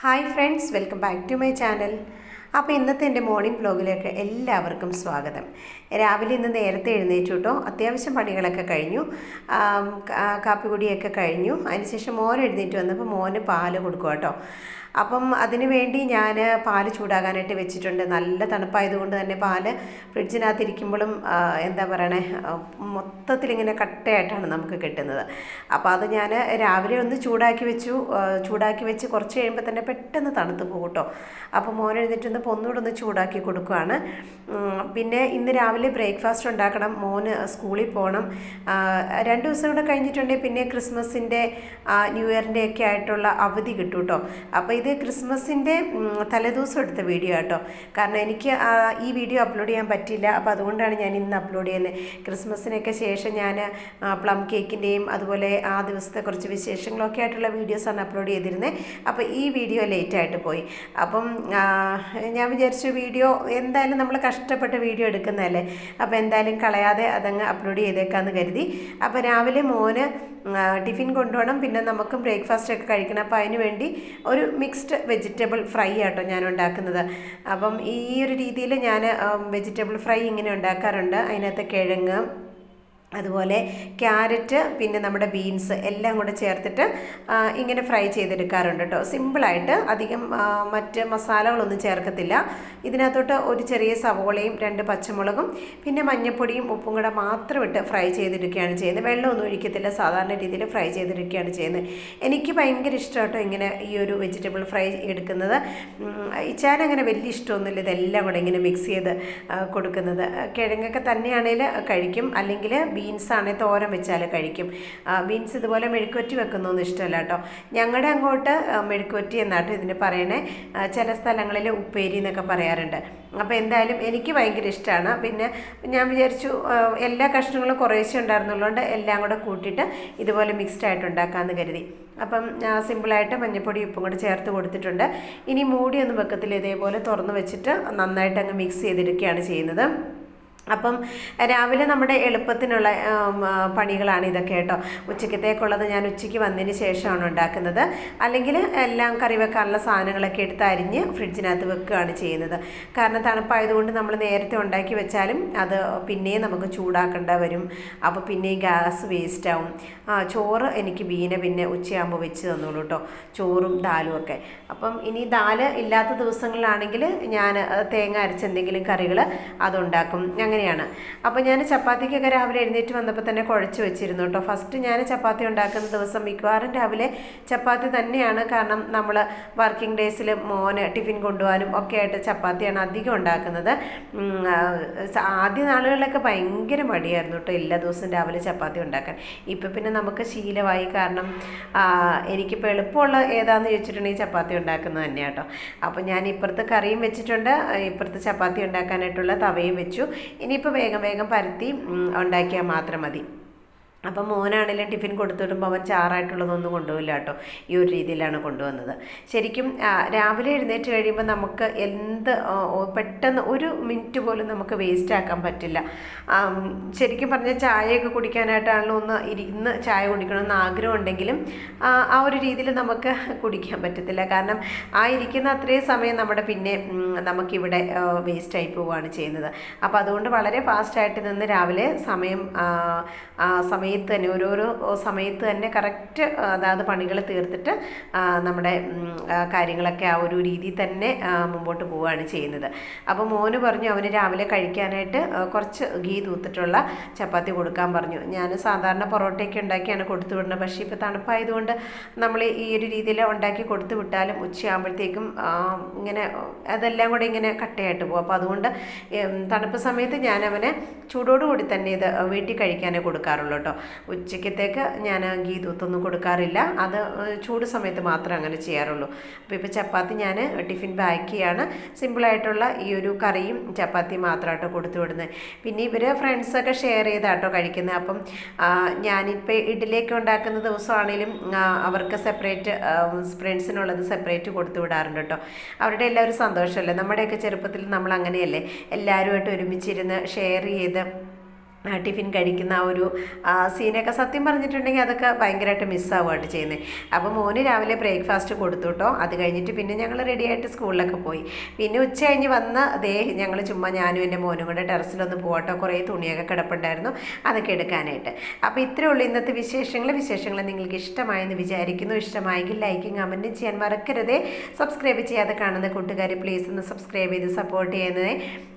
Hi friends welcome back to my channel. അപ്പോൾ ഇന്നത്തെ എന്റെ മോർണിംഗ് ബ്ലോഗിലേക്ക് എല്ലാവർക്കും സ്വാഗതം. രാവിലെ ഇന്ന് നേരത്തെ എഴുന്നേറ്റ് കേട്ടോ. അത്യാവശ്യം പണികളൊക്കെ കഴിഞ്ഞു. കാപ്പിക്കുടിയൊക്കെ കഴിഞ്ഞു. അതിനുശേഷം മോൻ എഴുന്നേറ്റ് വന്നപ്പോൾ മോന് പാൽ കൊടുക്കുക കേട്ടോ. അപ്പം അതിന് വേണ്ടി ഞാൻ പാൽ ചൂടാകാനായിട്ട് വെച്ചിട്ടുണ്ട്. നല്ല തണുപ്പായതുകൊണ്ട് തന്നെ പാൽ ഫ്രിഡ്ജിനകത്ത് ഇരിക്കുമ്പോഴും എന്താ പറയണേ മൊത്തത്തിൽ ഇങ്ങനെ കട്ടയായിട്ടാണ് നമുക്ക് കിട്ടുന്നത്. അപ്പോൾ അത് ഞാൻ രാവിലെ ഒന്ന് ചൂടാക്കി വെച്ചു. ചൂടാക്കി വെച്ച് കുറച്ച് കഴിയുമ്പോൾ തന്നെ പെട്ടെന്ന് തണുത്ത് പോകും കേട്ടോ. അപ്പോൾ മോൻ എഴുന്നേറ്റ് വന്നപ്പോൾ ഒന്നുകൂടെ ഒന്ന് ചൂടാക്കി കൊടുക്കുകയാണ് പിന്നെ ഇന്ന് രാവിലെ ബ്രേക്ക്ഫാസ്റ്റ് ഉണ്ടാക്കണം. മോന് സ്കൂളിൽ പോകണം. രണ്ട് ദിവസം കൂടെ കഴിഞ്ഞിട്ടുണ്ടെങ്കിൽ പിന്നെ ക്രിസ്മസിന്റെ ന്യൂ ഇയറിന്റെ ഒക്കെ ആയിട്ടുള്ള അവധി കിട്ടും കേട്ടോ. അപ്പോൾ ഇത് ക്രിസ്മസിന്റെ ഉം, തലേദിവസം എടുത്ത വീഡിയോ കേട്ടോ കാരണം എനിക്ക് ഈ വീഡിയോ അപ്ലോഡ് ചെയ്യാൻ പറ്റില്ല. അപ്പോൾ അതുകൊണ്ടാണ് ഞാൻ ഇന്ന് അപ്ലോഡ് ചെയ്യുന്നത്. ക്രിസ്മസിനൊക്കെ ശേഷം ഞാൻ പ്ലം കേക്കിന്റെയും അതുപോലെ ആ ദിവസത്തെ കുറച്ച് വിശേഷങ്ങളൊക്കെ ആയിട്ടുള്ള വീഡിയോസാണ് അപ്ലോഡ് ചെയ്തിരുന്നത്. അപ്പോൾ ഈ വീഡിയോ ലേറ്റായിട്ട് പോയി. അപ്പം ഞാൻ വിചാരിച്ചു വീഡിയോ എന്തായാലും നമ്മൾ കഷ്ടപ്പെട്ട് വീഡിയോ എടുക്കുന്നതല്ലേ? അപ്പോൾ എന്തായാലും കളയാതെ അതങ്ങ് അപ്ലോഡ് ചെയ്തേക്കാമെന്ന് കരുതി. അപ്പോൾ രാവിലെ മോന് ടിഫിൻ കൊണ്ടുപോകണം. പിന്നെ നമുക്ക് ബ്രേക്ക്ഫാസ്റ്റ് ഒക്കെ കഴിക്കണം. അപ്പോൾ അതിന് വേണ്ടി ഒരു മിക്സ്ഡ് വെജിറ്റബിൾ ഫ്രൈ ആട്ടോ ഞാൻ ഉണ്ടാക്കുന്നത്. അപ്പം ഈ ഒരു രീതിയിൽ ഞാൻ വെജിറ്റബിൾ ഫ്രൈ ഇങ്ങനെ ഉണ്ടാക്കാറുണ്ട്. അതിനകത്ത് കിഴങ്ങ് അതുപോലെ ക്യാരറ്റ് പിന്നെ നമ്മുടെ ബീൻസ് എല്ലാം കൂടെ ചേർത്തിട്ട് ഇങ്ങനെ ഫ്രൈ ചെയ്തെടുക്കാറുണ്ട് കേട്ടോ. സിമ്പിളായിട്ട് അധികം മറ്റ് മസാലകളൊന്നും ചേർക്കത്തില്ല. ഇതിനകത്തോട്ട് ഒരു ചെറിയ സവോളയും രണ്ട് പച്ചമുളകും പിന്നെ മഞ്ഞൾപ്പൊടിയും ഉപ്പും കൂടെ മാത്രം ഇട്ട് ഫ്രൈ ചെയ്തെടുക്കുകയാണ് ചെയ്യുന്നത്. വെള്ളമൊന്നും ഒഴിക്കത്തില്ല. സാധാരണ രീതിയിൽ ഫ്രൈ ചെയ്തെടുക്കുകയാണ് ചെയ്യുന്നത്. എനിക്ക് ഭയങ്കര ഇഷ്ടം കേട്ടോ ഇങ്ങനെ ഈ ഒരു വെജിറ്റബിൾ ഫ്രൈ എടുക്കുന്നത്. ഇച്ചാൻ അങ്ങനെ വലിയ ഇഷ്ടമൊന്നുമില്ല. ഇതെല്ലാം കൂടെ ഇങ്ങനെ മിക്സ് ചെയ്ത് കൊടുക്കുന്നത്. കിഴങ്ങൊക്കെ തന്നെയാണെങ്കിൽ കഴിക്കും. അല്ലെങ്കിൽ ബീൻസ് ആണെങ്കിൽ തോരൻ വെച്ചാൽ കഴിക്കും. ബീൻസ് ഇതുപോലെ മെഴുക്കുവറ്റി വെക്കുന്നൊന്നും ഇഷ്ടമല്ല കേട്ടോ. ഞങ്ങളുടെ അങ്ങോട്ട് മെഴുക്കുവറ്റി എന്നാട്ടോ ഇതിന് പറയണേ. ചില സ്ഥലങ്ങളിൽ ഉപ്പേരി എന്നൊക്കെ പറയാറുണ്ട്. അപ്പോൾ എന്തായാലും എനിക്ക് ഭയങ്കര ഇഷ്ടമാണ്. പിന്നെ ഞാൻ വിചാരിച്ചു എല്ലാ കഷ്ണങ്ങളും കുറേശ്ശെ ഉണ്ടായിരുന്നുള്ളതുകൊണ്ട് എല്ലാം കൂടെ കൂട്ടിയിട്ട് ഇതുപോലെ മിക്സ്ഡ് ആയിട്ട് ഉണ്ടാക്കാമെന്ന് കരുതി. അപ്പം സിമ്പിളായിട്ട് മഞ്ഞപ്പൊടി ഉപ്പും കൂടെ ചേർത്ത് കൊടുത്തിട്ടുണ്ട്. ഇനി മൂടിയൊന്നും വെക്കത്തിൽ ഇതേപോലെ തുറന്ന് വെച്ചിട്ട് നന്നായിട്ട് അങ്ങ് മിക്സ് ചെയ്തെടുക്കുകയാണ് ചെയ്യുന്നത്. അപ്പം രാവിലെ നമ്മുടെ എളുപ്പത്തിനുള്ള പണികളാണ് ഇതൊക്കെ കേട്ടോ. ഉച്ചക്കത്തേക്കുള്ളത് ഞാൻ ഉച്ചയ്ക്ക് വന്നതിന് ശേഷമാണ് ഉണ്ടാക്കുന്നത്. അല്ലെങ്കിൽ എല്ലാം കറി വെക്കാനുള്ള സാധനങ്ങളൊക്കെ എടുത്ത് അരിഞ്ഞ് ഫ്രിഡ്ജിനകത്ത് വെക്കുകയാണ് ചെയ്യുന്നത്. കാരണം തണുപ്പായതുകൊണ്ട് നമ്മൾ നേരത്തെ ഉണ്ടാക്കി വെച്ചാലും അത് പിന്നെയും നമുക്ക് ചൂടാക്കേണ്ട വരും. അപ്പോൾ പിന്നെയും ഗ്യാസ് വേസ്റ്റ് ആവും ചോറ് എനിക്ക് ബീന പിന്നെ ഉച്ചയാകുമ്പോൾ വെച്ച് തന്നോളൂ കേട്ടോ. ചോറും ദാലും ഒക്കെ. അപ്പം ഇനി ദാൽ ഇല്ലാത്ത ദിവസങ്ങളിലാണെങ്കിൽ ഞാൻ തേങ്ങ അരച്ച് എന്തെങ്കിലും കറികൾ അതുണ്ടാക്കും. അങ്ങനെയാണ്. അപ്പോൾ ഞാൻ ചപ്പാത്തിക്കൊക്കെ രാവിലെ എഴുന്നേറ്റ് വന്നപ്പോൾ തന്നെ കുഴച്ച് വെച്ചിരുന്നു കേട്ടോ. ഫസ്റ്റ് ഞാൻ ചപ്പാത്തി ഉണ്ടാക്കുന്ന ദിവസം മിക്കവാറും രാവിലെ ചപ്പാത്തി തന്നെയാണ്. കാരണം നമ്മൾ വർക്കിംഗ് ഡേയ്സിൽ മോന് ടിഫിൻ കൊണ്ടുപോകാനും ഒക്കെ ആയിട്ട് ചപ്പാത്തിയാണ് അധികം ഉണ്ടാക്കുന്നത്. ആദ്യ നാളുകളിലൊക്കെ ഭയങ്കര മടിയായിരുന്നു കേട്ടോ എല്ലാ ദിവസവും രാവിലെ ചപ്പാത്തി ഉണ്ടാക്കാൻ. ഇപ്പം പിന്നെ നമുക്ക് ശീലമായി. കാരണം എനിക്കിപ്പോൾ എളുപ്പമുള്ള ഏതാണെന്ന് ചോദിച്ചിട്ടുണ്ടെങ്കിൽ ചപ്പാത്തി ഉണ്ടാക്കുന്നത് തന്നെയാണ് കേട്ടോ. അപ്പോൾ ഞാൻ ഇപ്പുറത്ത് കറിയും വെച്ചിട്ടുണ്ട്. ഇപ്പുറത്ത് ചപ്പാത്തി ഉണ്ടാക്കാനായിട്ടുള്ള തവയും വെച്ചു. ഇനിയിപ്പോൾ വേഗം വേഗം പരത്തി ഉണ്ടാക്കിയാൽ മാത്രം മതി. അപ്പം മോനാണെങ്കിലും ടിഫിൻ കൊടുത്തു വിടുമ്പോൾ അവൻ ചാറായിട്ടുള്ളതൊന്നും കൊണ്ടുപോകില്ല കേട്ടോ. ഈ ഒരു രീതിയിലാണ് കൊണ്ടുവന്നത്. ശരിക്കും രാവിലെ എഴുന്നേറ്റ് കഴിയുമ്പോൾ നമുക്ക് എന്ത് പെട്ടെന്ന് ഒരു മിനിറ്റ് പോലും നമുക്ക് വേസ്റ്റ് ആക്കാൻ പറ്റില്ല. ശരിക്കും പറഞ്ഞാൽ ചായയൊക്കെ കുടിക്കാനായിട്ടാണല്ലോ ഒന്ന് ഇരുന്ന് ചായ കുടിക്കണമെന്ന് ആഗ്രഹം ഉണ്ടെങ്കിലും ആ ഒരു രീതിയിൽ നമുക്ക് കുടിക്കാൻ പറ്റത്തില്ല. കാരണം ആ ഇരിക്കുന്ന അത്രയും സമയം നമ്മുടെ പിന്നെ നമുക്കിവിടെ വേസ്റ്റായി പോവുകയാണ് ചെയ്യുന്നത്. അപ്പോൾ അതുകൊണ്ട് വളരെ ഫാസ്റ്റായിട്ട് നിന്ന് രാവിലെ സമയം ആ സമയത്ത് തന്നെ ഓരോരോ സമയത്ത് തന്നെ കറക്റ്റ് അതാത് പണികൾ തീർത്തിട്ട് നമ്മുടെ കാര്യങ്ങളൊക്കെ ആ ഒരു രീതിയിൽ തന്നെ മുമ്പോട്ട് പോവുകയാണ് ചെയ്യുന്നത്. അപ്പോൾ മോന് പറഞ്ഞു അവന് രാവിലെ കഴിക്കാനായിട്ട് കുറച്ച് ഗീ തൂത്തിട്ടുള്ള ചപ്പാത്തി കൊടുക്കാൻ പറഞ്ഞു. ഞാൻ സാധാരണ പൊറോട്ടയൊക്കെ ഉണ്ടാക്കിയാണ് കൊടുത്തു വിടുന്നത്. പക്ഷേ ഇപ്പോൾ തണുപ്പായതുകൊണ്ട് നമ്മൾ ഈ ഒരു രീതിയിൽ ഉണ്ടാക്കി കൊടുത്തു വിട്ടാലും ഉച്ചയാകുമ്പോഴത്തേക്കും ഇങ്ങനെ അതെല്ലാം കൂടെ ഇങ്ങനെ കട്ടയായിട്ട് പോകും. അപ്പോൾ അതുകൊണ്ട് തണുപ്പ് സമയത്ത് ഞാൻ അവനെ ചൂടോടുകൂടി തന്നെ ഇത് വീട്ടിൽ കഴിക്കാനേ കൊടുക്കാറുള്ളൂ കേട്ടോ. ഉച്ചക്കത്തേക്ക് ഞാൻ ഗീ തൂത്തൊന്നും കൊടുക്കാറില്ല. അത് ചൂട് സമയത്ത് മാത്രമേ അങ്ങനെ ചെയ്യാറുള്ളൂ. അപ്പോൾ ഇപ്പോൾ ചപ്പാത്തി ഞാൻ ടിഫിൻ ബാക്കിയാണ്. സിമ്പിളായിട്ടുള്ള ഈ ഒരു കറിയും ചപ്പാത്തിയും മാത്രമായിട്ട് കൊടുത്തു വിടുന്നത് പിന്നെ ഇവർ ഫ്രണ്ട്സൊക്കെ ഷെയർ ചെയ്താട്ടോ കഴിക്കുന്നത് അപ്പം ഞാനിപ്പോൾ ഇഡ്ഡലിയൊക്കെ ഉണ്ടാക്കുന്ന ദിവസമാണെങ്കിലും അവർക്ക് സെപ്പറേറ്റ് ഫ്രണ്ട്സിനുള്ളത് സെപ്പറേറ്റ് കൊടുത്തു വിടാറുണ്ട് കേട്ടോ അവരുടെ എല്ലാവരും സന്തോഷമല്ലേ നമ്മുടെയൊക്കെ ചെറുപ്പത്തിൽ നമ്മൾ അങ്ങനെയല്ലേ എല്ലാവരുമായിട്ട് ഒരുമിച്ചിരുന്ന് ഷെയർ ചെയ്ത് ടിഫിൻ കഴിക്കുന്ന ആ ഒരു സീനൊക്കെ സത്യം പറഞ്ഞിട്ടുണ്ടെങ്കിൽ അതൊക്കെ ഭയങ്കരമായിട്ട് മിസ്സാവുകയാണ് ചെയ്യുന്നത്. അപ്പോൾ മോന് രാവിലെ ബ്രേക്ക്ഫാസ്റ്റ് കൊടുത്തു കേട്ടോ. അത് കഴിഞ്ഞിട്ട് പിന്നെ ഞങ്ങൾ റെഡിയായിട്ട് സ്കൂളിലൊക്കെ പോയി. പിന്നെ ഉച്ച കഴിഞ്ഞ് വന്ന് ദേ ഞങ്ങൾ ചുമ്മാ ഞാനും എന്റെ മോനും കൂടെ ടെറസിലൊന്ന് പോകട്ടോ കുറേ തുണിയൊക്കെ കിടപ്പുണ്ടായിരുന്നു. അതൊക്കെ എടുക്കാനായിട്ട്. അപ്പോൾ ഇത്രയേ ഉള്ളൂ ഇന്നത്തെ വിശേഷങ്ങൾ. വിശേഷങ്ങൾ നിങ്ങൾക്ക് ഇഷ്ടമായെന്ന് വിചാരിക്കുന്നു. ഇഷ്ടമായെങ്കിൽ ലൈക്കും കമന്റും ചെയ്യാൻ മറക്കരുതേ. സബ്സ്ക്രൈബ് ചെയ്യാതെ കാണുന്ന കൂട്ടുകാർ പ്ലീസ് ഒന്ന് സബ്സ്ക്രൈബ് ചെയ്ത് സപ്പോർട്ട് ചെയ്യുന്നത്.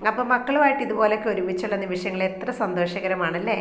അപ്പോൾ മക്കളുമായിട്ട് ഇതുപോലൊക്കെ ഒരുമിച്ചുള്ള നിമിഷങ്ങൾ എത്ര സന്തോഷകരമാണല്ലേ